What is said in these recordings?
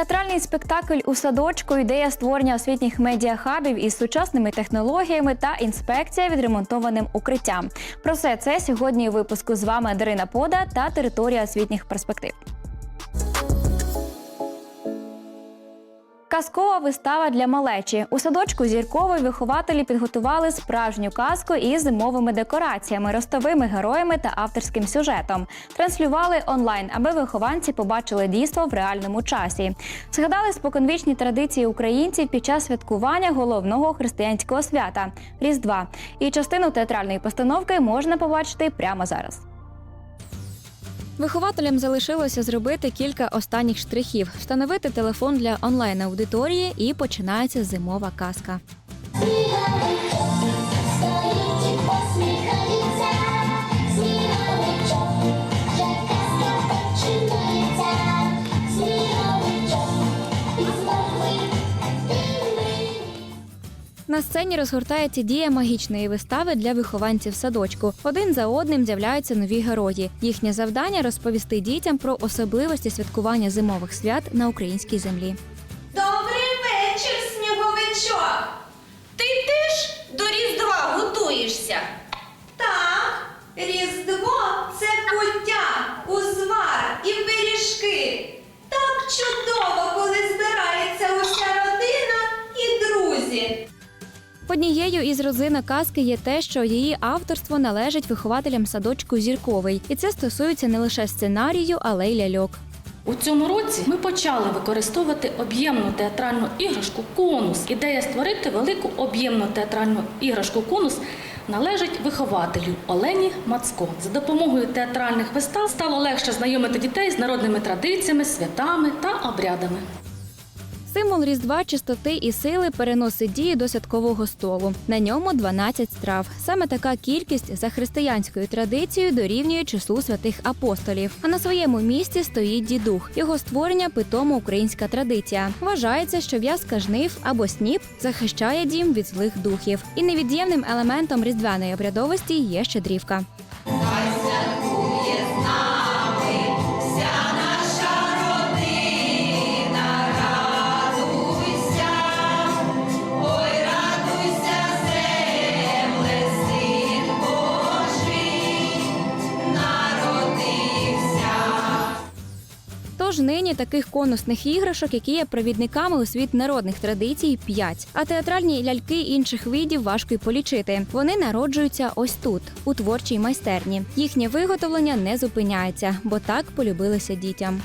Театральний спектакль у садочку, ідея створення освітніх медіахабів із сучасними технологіями та інспекція відремонтованим укриттям. Про все це сьогодні випуску з вами Дарина Пода та територія освітніх перспектив. Казкова вистава для малечі. У садочку зіркової вихователі підготували справжню казку із зимовими декораціями, ростовими героями та авторським сюжетом. Транслювали онлайн, аби вихованці побачили дійство в реальному часі. Згадали споконвічні традиції українців під час святкування головного християнського свята Різдва. І частину театральної постановки можна побачити прямо зараз. Вихователям залишилося зробити кілька останніх штрихів, встановити телефон для онлайн аудиторії і починається зимова казка. На сцені розгортається дія магічної вистави для вихованців садочку. Один за одним з'являються нові герої. Їхнє завдання розповісти дітям про особливості святкування зимових свят на українській землі. Однією із розинок казки є те, що її авторство належить вихователям садочку зірковий, і це стосується не лише сценарію, але й ляльок. У цьому році ми почали використовувати об'ємну театральну іграшку конус. Ідея створити велику об'ємну театральну іграшку конус належить вихователю Олені Мацко. За допомогою театральних вистав стало легше знайомити дітей з народними традиціями, святами та обрядами. Символ Різдва чистоти і сили переносить дії до святкового столу. На ньому 12 страв. Саме така кількість за християнською традицією дорівнює числу святих апостолів. А на своєму місці стоїть дідух. Його створення питомо українська традиція. Вважається, що в'язка жнив або сніп захищає дім від злих духів. І невід'ємним елементом різдвяної обрядовості є щедрівка. Тож нині таких конусних іграшок, які є провідниками у світ народних традицій, п'ять. А театральні ляльки інших видів важко й полічити. Вони народжуються ось тут, у творчій майстерні. Їхнє виготовлення не зупиняється, бо так полюбилися дітям.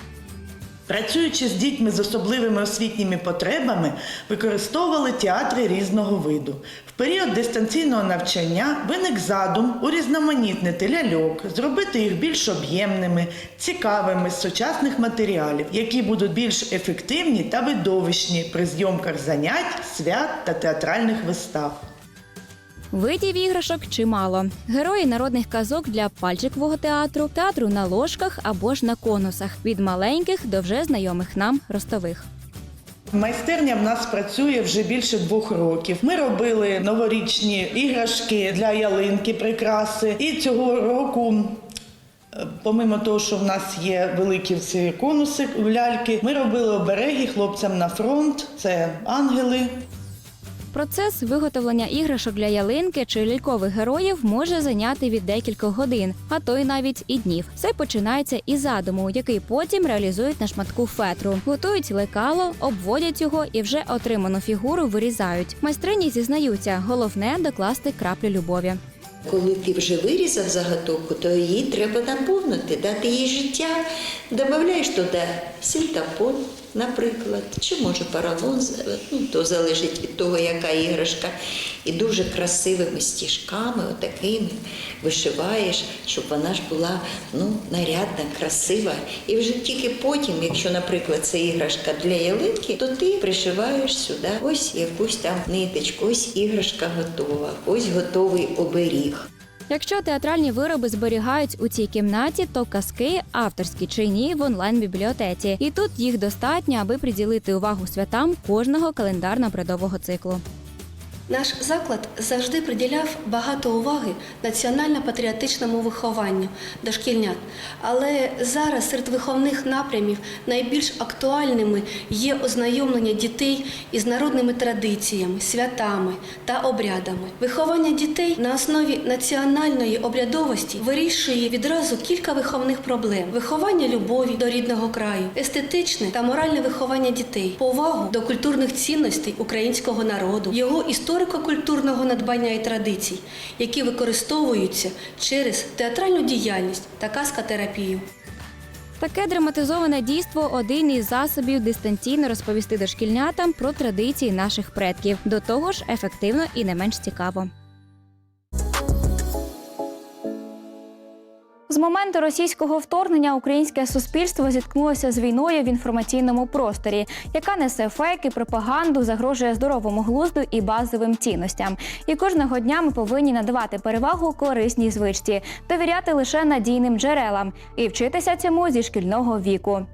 Працюючи з дітьми з особливими освітніми потребами, використовували театри різного виду. В період дистанційного навчання виник задум урізноманітнити ляльок, зробити їх більш об'ємними, цікавими з сучасних матеріалів, які будуть більш ефективні та видовищні при зйомках занять, свят та театральних вистав. Видів іграшок чимало. Герої народних казок для пальчикового театру, театру на ложках або ж на конусах від маленьких до вже знайомих нам ростових. Майстерня в нас працює вже більше двох років. Ми робили новорічні іграшки для ялинки, прикраси. І цього року, е, помимо того, що в нас є великі ці конуси ляльки, ми робили обереги хлопцям на фронт. Це ангели, Процес виготовлення іграшок для ялинки чи лялькових героїв може зайняти від декількох годин, а то й навіть і днів. Все починається із задуму, який потім реалізують на шматку фетру. Готують лекало, обводять його і вже отриману фігуру вирізають. Майстрині зізнаються, головне докласти краплю любові. Коли ти вже вирізав заготовку, то її треба наповнити, дати їй життя. Додаєш туди сільтапон, наприклад, чи може поролон, ну, то залежить від того, яка іграшка. І дуже красивими стіжками, отакими вишиваєш, щоб вона ж була ну, нарядна, красива. І вже тільки потім, якщо, наприклад, це іграшка для ялинки, то ти пришиваєш сюди ось якусь там ниточку, ось іграшка готова, ось готовий оберіг. Якщо театральні вироби зберігають у цій кімнаті, то казки авторські чи ні в онлайн-бібліотеці. І тут їх достатньо, аби приділити увагу святам кожного календарно-обрядового циклу. Наш заклад завжди приділяв багато уваги національно-патріотичному вихованню дошкільнят. Але зараз серед виховних напрямів найбільш актуальними є ознайомлення дітей із народними традиціями, святами та обрядами. Виховання дітей на основі національної обрядовості вирішує відразу кілька виховних проблем: виховання любові до рідного краю, естетичне та моральне виховання дітей, повагу до культурних цінностей українського народу, його історико-культурного надбання і традицій, які використовуються через театральну діяльність та казкотерапію. Таке драматизоване дійство один із засобів дистанційно розповісти дошкільнятам про традиції наших предків. До того ж, ефективно і не менш цікаво. З моменту російського вторгнення українське суспільство зіткнулося з війною в інформаційному просторі, яка несе фейки, пропаганду, загрожує здоровому глузду і базовим цінностям. І кожного дня ми повинні надавати перевагу корисній звичці, довіряти лише надійним джерелам і вчитися цьому зі шкільного віку.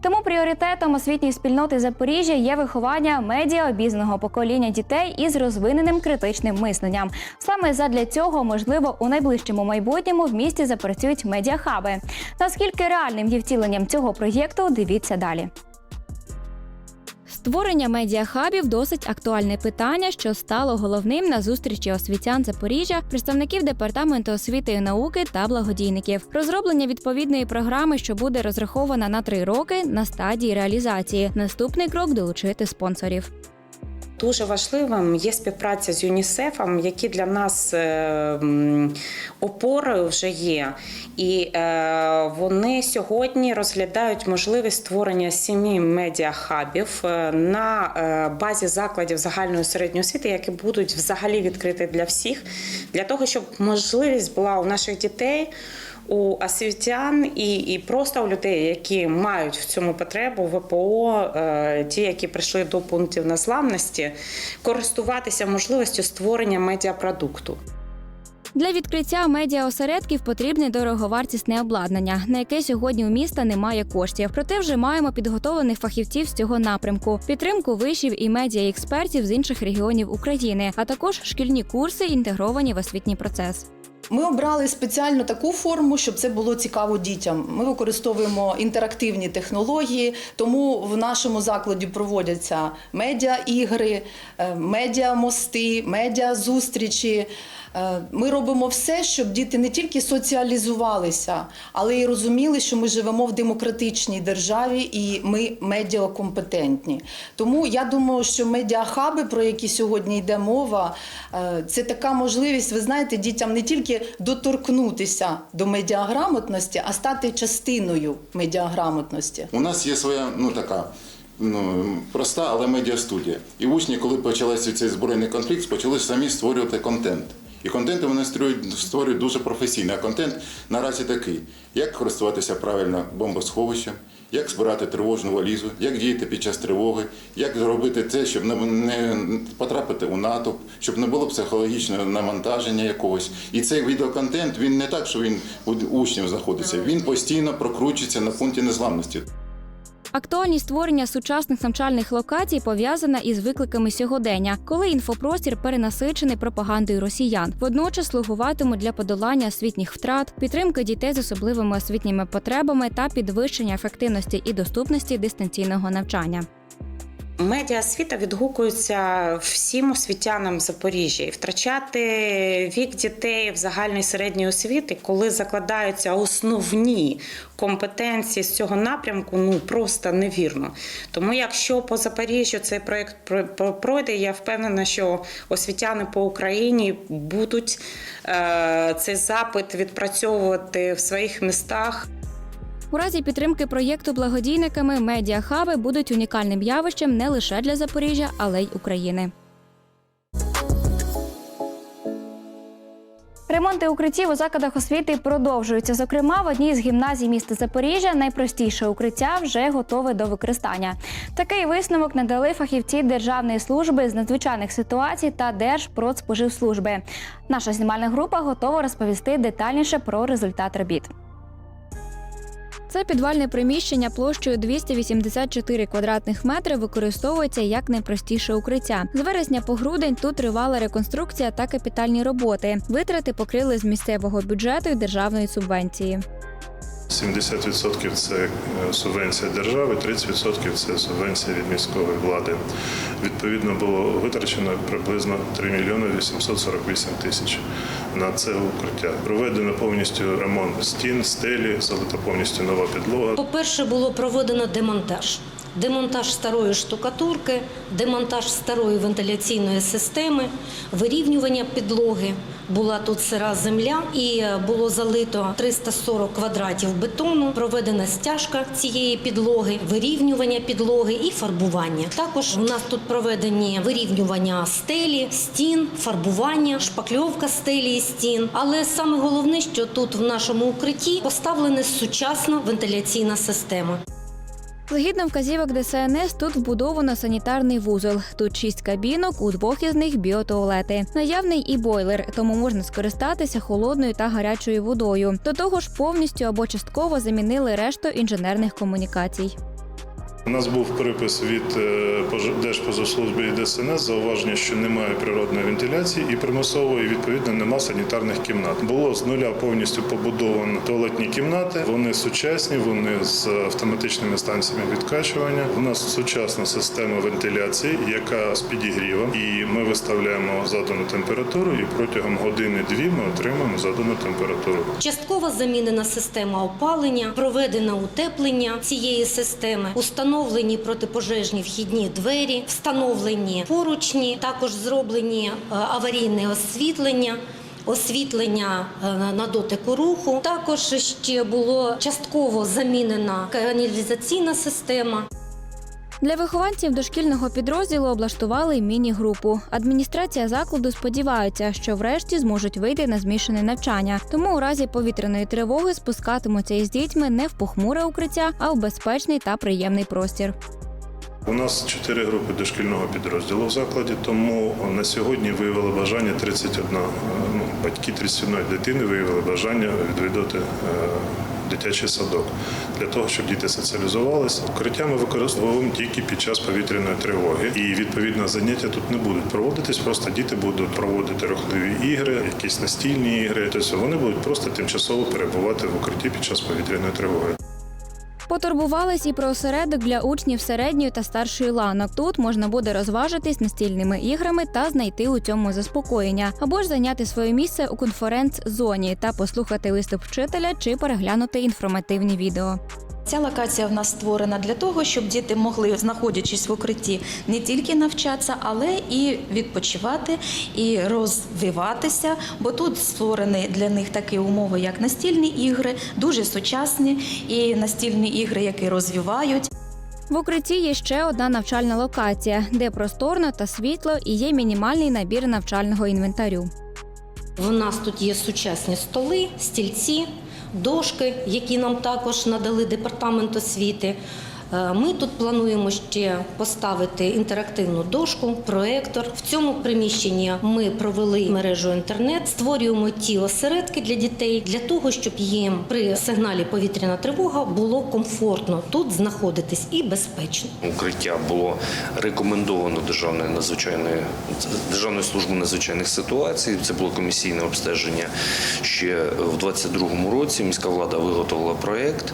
Тому пріоритетом освітньої спільноти Запоріжжя є виховання медіаобізного покоління дітей із розвиненим критичним мисленням. Саме задля цього, можливо, у найближчому майбутньому в місті запрацюють медіахаби. Наскільки реальним є втіленням цього проєкту, дивіться далі. Створення медіахабів досить актуальне питання, що стало головним на зустрічі освітян Запоріжжя, представників департаменту освіти і науки та благодійників. Розроблення відповідної програми, що буде розрахована на три роки, на стадії реалізації. Наступний крок долучити спонсорів. Дуже важливим є співпраця з ЮНІСЕФом, які для нас е, опорою вже є. І е, вони сьогодні розглядають можливість створення сімі медіахабів е, на базі закладів загальної середньої освіти, які будуть взагалі відкриті для всіх, для того, щоб можливість була у наших дітей. У освітян і, і просто у людей, які мають в цьому потребу, ВПО, е, ті, які прийшли до пунктів незламності, користуватися можливістю створення медіапродукту. Для відкриття медіаосередків потрібне дороговартісне обладнання, на яке сьогодні у міста немає коштів. Проте вже маємо підготовлених фахівців з цього напрямку, підтримку вишів і медіаекспертів з інших регіонів України, а також шкільні курси інтегровані в освітній процес. Ми обрали спеціально таку форму, щоб це було цікаво дітям. Ми використовуємо інтерактивні технології, тому в нашому закладі проводяться медіа-ігри, е, медіа-мости, медіа-зустрічі. Е, Ми робимо все, щоб діти не тільки соціалізувалися, але й розуміли, що ми живемо в демократичній державі і ми медіакомпетентні. Тому я думаю, що медіахаби, про які сьогодні йде мова, е, це така можливість, ви знаєте, дітям не тільки доторкнутися до медіаграмотності, а стати частиною медіаграмотності. У нас є своя, ну така. Ну, проста, але медіастудія. І учні, коли почався цей збройний конфлікт, почали самі створювати контент. І контент вони створюють, створюють дуже професійно. А контент наразі такий: як користуватися правильно бомбосховищем, як збирати тривожну валізу, як діяти під час тривоги, як зробити це, щоб не потрапити у натовп, щоб не було психологічного навантаження якогось. І цей відеоконтент він не так, що він у учнів знаходиться, він постійно прокручується на пункті незламності. Актуальність створення сучасних навчальних локацій пов'язана із викликами сьогодення, коли інфопростір перенасичений пропагандою росіян. Водночас слугуватимуть для подолання освітніх втрат, підтримки дітей з особливими освітніми потребами та підвищення ефективності і доступності дистанційного навчання. Медіаосвіта відгукується всім освітянам Запоріжжя і втрачати вік дітей в загальній середній освіти, коли закладаються основні компетенції з цього напрямку, ну просто невірно. Тому, якщо по Запоріжжю цей проект про- про- пройде, я впевнена, що освітяни по Україні будуть е, цей запит відпрацьовувати в своїх містах. У разі підтримки проєкту благодійниками медіахаби будуть унікальним явищем не лише для Запоріжжя, але й України. Ремонти укриттів у закладах освіти продовжуються. Зокрема, в одній з гімназій міста Запоріжжя найпростіше укриття вже готове до використання. Такий висновок надали фахівці Державної служби з надзвичайних ситуацій та Держпродспоживслужби. Наша знімальна група готова розповісти детальніше про результат робіт. Це підвальне приміщення площею 284 квадратних метри використовується як найпростіше укриття. З вересня по грудень тут тривала реконструкція та капітальні роботи. Витрати покрили з місцевого бюджету і державної субвенції. 70% це е, субвенція держави, 30% це субвенція від міської влади. Відповідно, було витрачено приблизно 3 мільйони 848 тисяч на це укриття. Проведено повністю ремонт стін, стелі, залита повністю нова підлога. По-перше, було проведено демонтаж. Демонтаж старої штукатурки, демонтаж старої вентиляційної системи, вирівнювання підлоги. Була тут сира земля і е, було залито 340 квадратів бетону. Проведена стяжка цієї підлоги, вирівнювання підлоги і фарбування. Також у нас тут проведені вирівнювання стелі, стін, фарбування, шпакльовка стелі і стін. Але саме головне, що тут в нашому укритті поставлена сучасна вентиляційна система. Згідно вказівок ДСНС, тут вбудовано санітарний вузол. Тут шість кабінок, у двох із них біотуалети. Наявний і бойлер, тому можна скористатися холодною та гарячою водою. До того ж, повністю або частково замінили решту інженерних комунікацій. У нас був припис від е, Держпозаслужби і ДСНС зауваження, що немає природної вентиляції і примусової, відповідно, нема санітарних кімнат. Було з нуля повністю побудовано туалетні кімнати. Вони сучасні, вони з автоматичними станціями відкачування. У нас сучасна система вентиляції, яка з підігрівом, і ми виставляємо задану температуру, і протягом години-дві ми отримуємо задану температуру. Частково замінена система опалення, проведено утеплення цієї системи, установлені протипожежні вхідні двері, встановлені поручні, також зроблені е, аварійне освітлення. Освітлення е, на дотику руху також ще було частково замінена каналізаційна система. Для вихованців дошкільного підрозділу облаштували міні-групу. Адміністрація закладу сподівається, що врешті зможуть вийти на змішане навчання. Тому у разі повітряної тривоги спускатимуться із дітьми не в похмуре укриття, а в безпечний та приємний простір. У нас чотири групи дошкільного підрозділу в закладі, тому на сьогодні виявили бажання 31, е, ну, батьки 31 дитини виявили бажання відвідати е, дитячий садок для того, щоб діти соціалізувалися. Укриття ми використовуємо тільки під час повітряної тривоги, і відповідно заняття тут не будуть проводитись. Просто діти будуть проводити рухливі ігри, якісь настільні ігри. Тобто вони будуть просто тимчасово перебувати в укритті під час повітряної тривоги. Потурбувались і про осередок для учнів середньої та старшої ланок. Тут можна буде розважитись настільними іграми та знайти у цьому заспокоєння, або ж зайняти своє місце у конференц-зоні та послухати виступ вчителя чи переглянути інформативні відео. Ця локація в нас створена для того, щоб діти могли, знаходячись в укритті, не тільки навчатися, але і відпочивати, і розвиватися. Бо тут створені для них такі умови, як настільні ігри, дуже сучасні, і настільні ігри, які розвивають. В укритті є ще одна навчальна локація, де просторно та світло і є мінімальний набір навчального інвентарю. В нас тут є сучасні столи, стільці, дошки, які нам також надали департамент освіти. Е, Ми тут плануємо ще поставити інтерактивну дошку, проектор. В цьому приміщенні ми провели мережу інтернет, створюємо ті осередки для дітей для того, щоб їм при сигналі повітряна тривога було комфортно тут знаходитись і безпечно. Укриття було рекомендовано Державною надзвичайною Державною службою надзвичайних ситуацій. Це було комісійне обстеження ще в 22-му році. Міська влада виготовила проект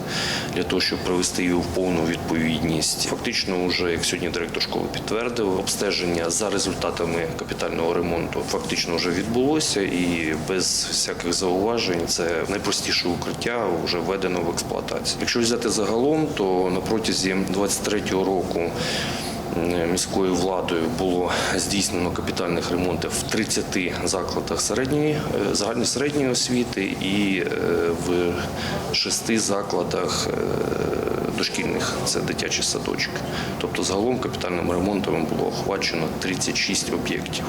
для того, щоб привести його в повну відповідність. Фактично, вже як сьогодні директор школи підтвердив, обстеження за результатами капітального ремонту фактично вже відбулося, і без всяких зауважень це найпростіше укриття вже введено в експлуатацію. Якщо взяти загалом, то на протязі 23-го року міською владою було здійснено капітальних ремонтів в 30 закладах середньої е, загальної середньої освіти і е, в 6 закладах е, дошкільних це дитячі садочки. Тобто загалом капітальним ремонтом було охвачено 36 об'єктів.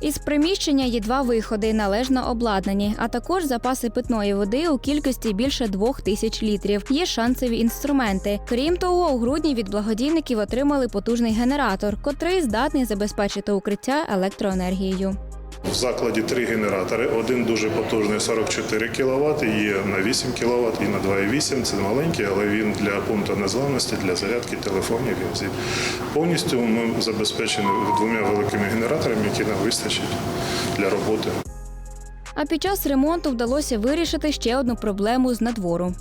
Із приміщення є два виходи, належно обладнані, а також запаси питної води у кількості більше двох тисяч літрів. Є шансові інструменти. Крім того, у грудні від благодійників отримали потужний генератор, котрий здатний забезпечити укриття електроенергією. В закладі три генератори. Один дуже потужний 44 кВт, є на 8 кВт і на 2,8. Це маленький, але він для пункту незламності, для зарядки телефонів. Він повністю ми забезпечені двома великими генераторами, які нам вистачить для роботи. А під час ремонту вдалося вирішити ще одну проблему з надвору.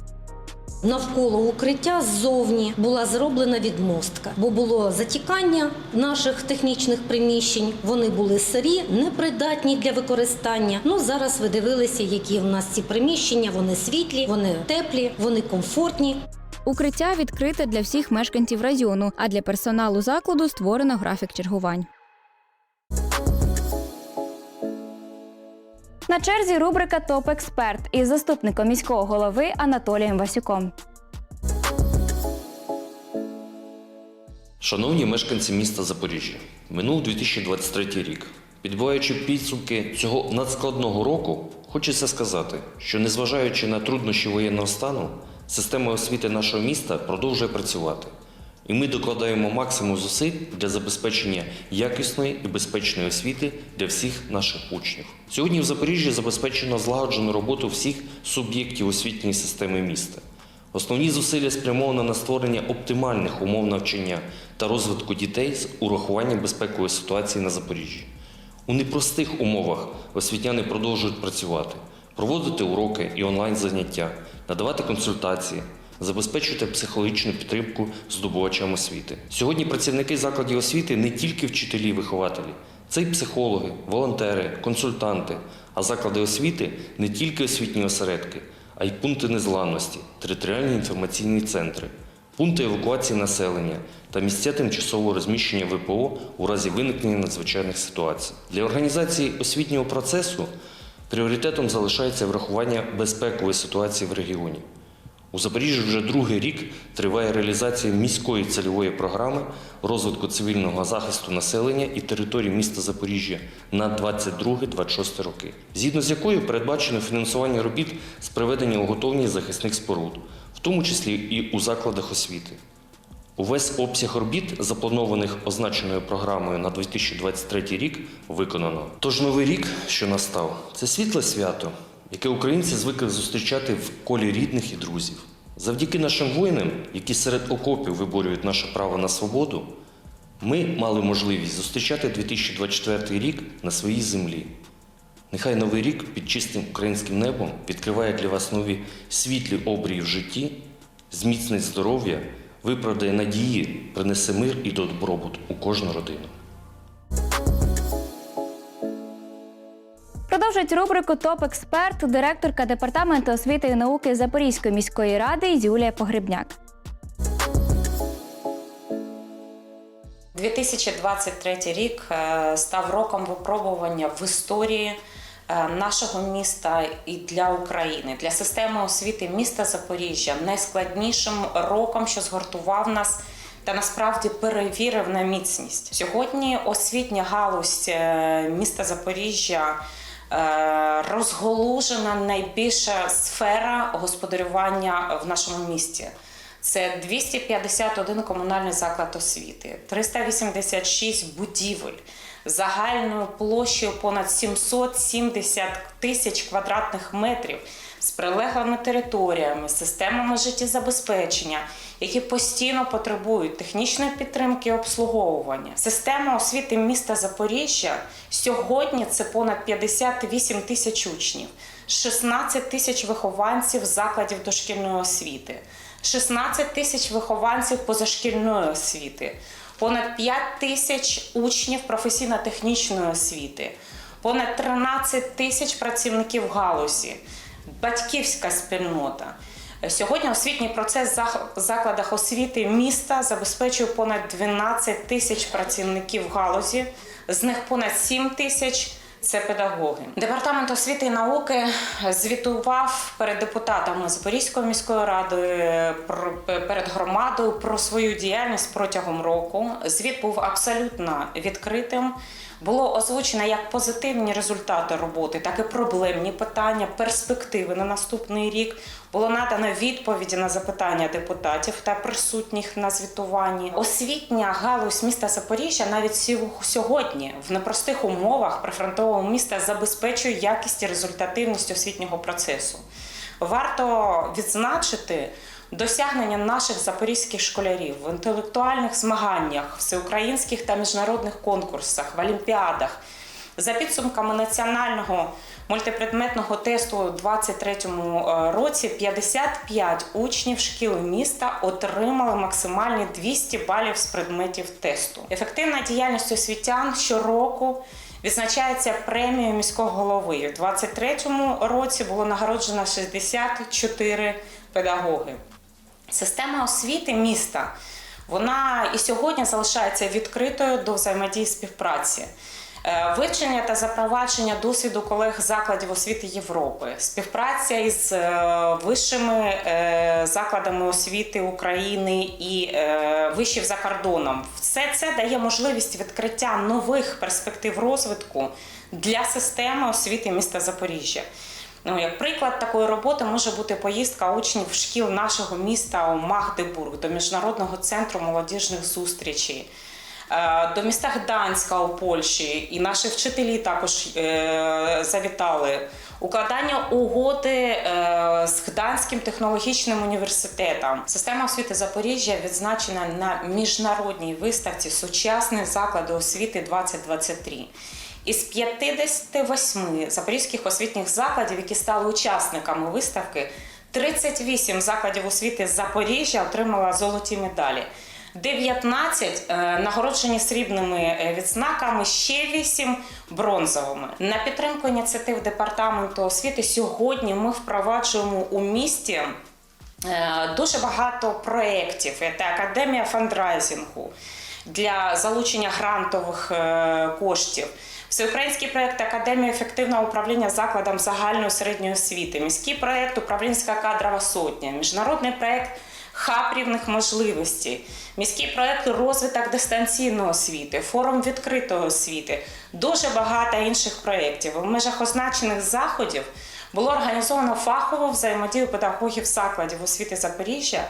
Навколо укриття ззовні була зроблена відмостка, бо було затікання наших технічних приміщень. Вони були сирі, непридатні для використання. Ну зараз ви дивилися, які в нас ці приміщення. Вони світлі, вони теплі, вони комфортні. Укриття відкрите для всіх мешканців району, а для персоналу закладу створено графік чергувань. На черзі рубрика Топ Експерт із заступником міського голови Анатолієм Васюком. Шановні мешканці міста Запоріжжя, минув 2023 рік. Підбиваючи підсумки цього надскладного року, хочеться сказати, що незважаючи на труднощі воєнного стану, система освіти нашого міста продовжує працювати. І ми докладаємо максимум зусиль для забезпечення якісної і безпечної освіти для всіх наших учнів. Сьогодні в Запоріжжі забезпечено злагоджену роботу всіх суб'єктів освітньої системи міста. Основні зусилля спрямовано на створення оптимальних умов навчання та розвитку дітей з урахуванням безпекової ситуації на Запоріжжі. У непростих умовах освітяни продовжують працювати, проводити уроки і онлайн-заняття, надавати консультації, забезпечувати психологічну підтримку здобувачам освіти. Сьогодні працівники закладів освіти не тільки вчителі і вихователі, це й психологи, волонтери, консультанти, а заклади освіти не тільки освітні осередки, а й пункти незламності, територіальні інформаційні центри, пункти евакуації населення та місця тимчасового розміщення ВПО у разі виникнення надзвичайних ситуацій. Для організації освітнього процесу пріоритетом залишається врахування безпекової ситуації в регіоні. У Запоріжжі вже другий рік триває реалізація міської цільової програми розвитку цивільного захисту населення і території міста Запоріжжя на 22-26 роки, згідно з якою передбачено фінансування робіт з приведення у готовність захисних споруд, в тому числі і у закладах освіти. Увесь обсяг робіт, запланованих означеною програмою на 2023 рік, виконано. Тож новий рік, що настав, це світле свято, яке українці звикли зустрічати в колі рідних і друзів. Завдяки нашим воїнам, які серед окопів виборюють наше право на свободу, ми мали можливість зустрічати 2024 рік на своїй землі. Нехай новий рік під чистим українським небом відкриває для вас нові світлі обрії в житті, зміцнить здоров'я, виправдає надії, принесе мир і добробут у кожну родину. Продовжить рубрику Топ Експерт директорка департаменту освіти і науки Запорізької міської ради Юлія Погребняк. 2023 рік е, став роком випробування в історії е, нашого міста і для України, для системи освіти міста Запоріжжя найскладнішим роком, що згуртував нас. Та насправді перевірив на міцність сьогодні. Освітня галузь е, міста Запоріжжя розголужена найбільша сфера господарювання в нашому місті. Це 251 комунальний заклад освіти, 386 будівель загальною площею понад 770 тисяч квадратних метрів з прилеглими територіями, системами життєзабезпечення, які постійно потребують технічної підтримки і обслуговування. Система освіти міста Запоріжжя сьогодні це понад 58 тисяч учнів, 16 тисяч вихованців закладів дошкільної освіти. 16 тисяч вихованців позашкільної освіти, понад 5 тисяч учнів професійно-технічної освіти, понад 13 тисяч працівників галузі, батьківська спільнота. Сьогодні освітній процес в закладах освіти міста забезпечує понад 12 тисяч працівників галузі, з них понад 7 тисяч це педагоги. Департамент освіти і науки звітував перед депутатами Запорізької міської ради перед громадою про свою діяльність протягом року. Звіт був абсолютно відкритим. Було озвучено як позитивні результати роботи, так і проблемні питання, перспективи на наступний рік. Було надано відповіді на запитання депутатів та присутніх на звітуванні. Освітня галузь міста Запоріжжя навіть сьогодні в непростих умовах прифронтового міста забезпечує якість і результативність освітнього процесу. Варто відзначити досягнення наших запорізьких школярів в інтелектуальних змаганнях, всеукраїнських та міжнародних конкурсах, в олімпіадах. За підсумками національного мультипредметного тесту у 2023 році 55 учнів шкіл міста отримали максимальні 200 балів з предметів тесту. Ефективна діяльність освітян щороку відзначається премією міського голови. У 2023 році було нагороджено 64 педагоги. Система освіти міста вона і сьогодні залишається відкритою до взаємодії співпраці. Е, Вивчення та запровадження досвіду колег закладів освіти Європи, співпраця із е, вищими е, закладами освіти України і вишів за кордоном. Все це дає можливість відкриття нових перспектив розвитку для системи освіти міста Запоріжжя. Ну, як приклад такої роботи може бути поїздка учнів шкіл нашого міста у Магдебург до Міжнародного центру молодіжних зустрічей. е, До міста Гданська у Польщі, і наші вчителі також е, завітали. Укладання угоди е, з Гданським технологічним університетом. Система освіти Запоріжжя відзначена на міжнародній виставці Сучасні заклади освіти 2023. Із 58 запорізьких освітніх закладів, які стали учасниками виставки, 38 закладів освіти з Запоріжжя отримала золоті медалі. 19 е, нагороджені срібними е, відзнаками, ще 8 бронзовими. На підтримку ініціатив департаменту освіти сьогодні ми впроваджуємо у місті е, дуже багато проєктів. Це академія фандрайзингу для залучення грантових коштів. Всеукраїнський проєкт Академія ефективного управління закладом загальної середньої освіти, міський проєкт Управлінська кадрова сотня, міжнародний проєкт Хаб рівних можливостей, міський проєкт розвиток дистанційної освіти, форум відкритої освіти, дуже багато інших проєктів. У межах означених заходів було організовано фахову взаємодію педагогів закладів освіти Запоріжжя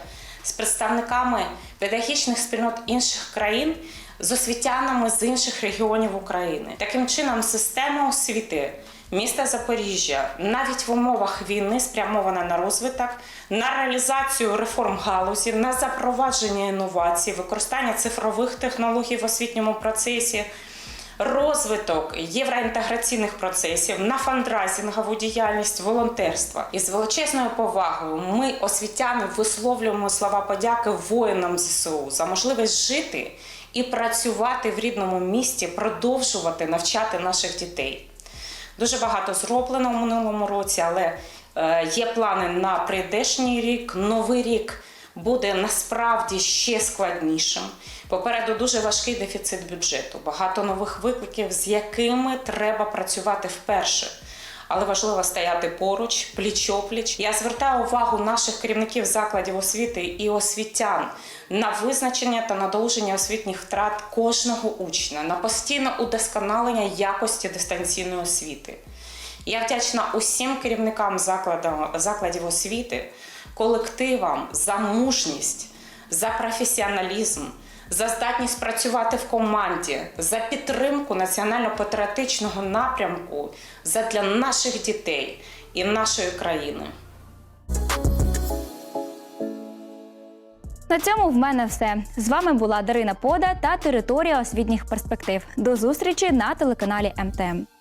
з представниками педагогічних спільнот інших країн, з освітянами з інших регіонів України. Таким чином, система освіти міста Запоріжжя навіть в умовах війни спрямована на розвиток, на реалізацію реформ галузі, на запровадження інновацій, використання цифрових технологій в освітньому процесі. Розвиток євроінтеграційних процесів на фандрайзингову діяльність волонтерства і з величезною повагою ми, освітяни, висловлюємо слова подяки воїнам ЗСУ за можливість жити і працювати в рідному місті, продовжувати навчати наших дітей. Дуже багато зроблено в минулому році, але е, є плани на прийдешній рік, новий рік буде насправді ще складнішим. Попереду дуже важкий дефіцит бюджету, багато нових викликів, з якими треба працювати вперше. Але важливо стояти поруч, пліч-опліч. Я звертаю увагу наших керівників закладів освіти і освітян на визначення та надолуження освітніх втрат кожного учня, на постійне удосконалення якості дистанційної освіти. Я вдячна усім керівникам закладів освіти, колективам за мужність, за професіоналізм, за здатність працювати в команді, за підтримку національно-патріотичного напрямку задля наших дітей і нашої країни. На цьому в мене все. З вами була Дарина Пода та територія освітніх перспектив. До зустрічі на телеканалі МТМ.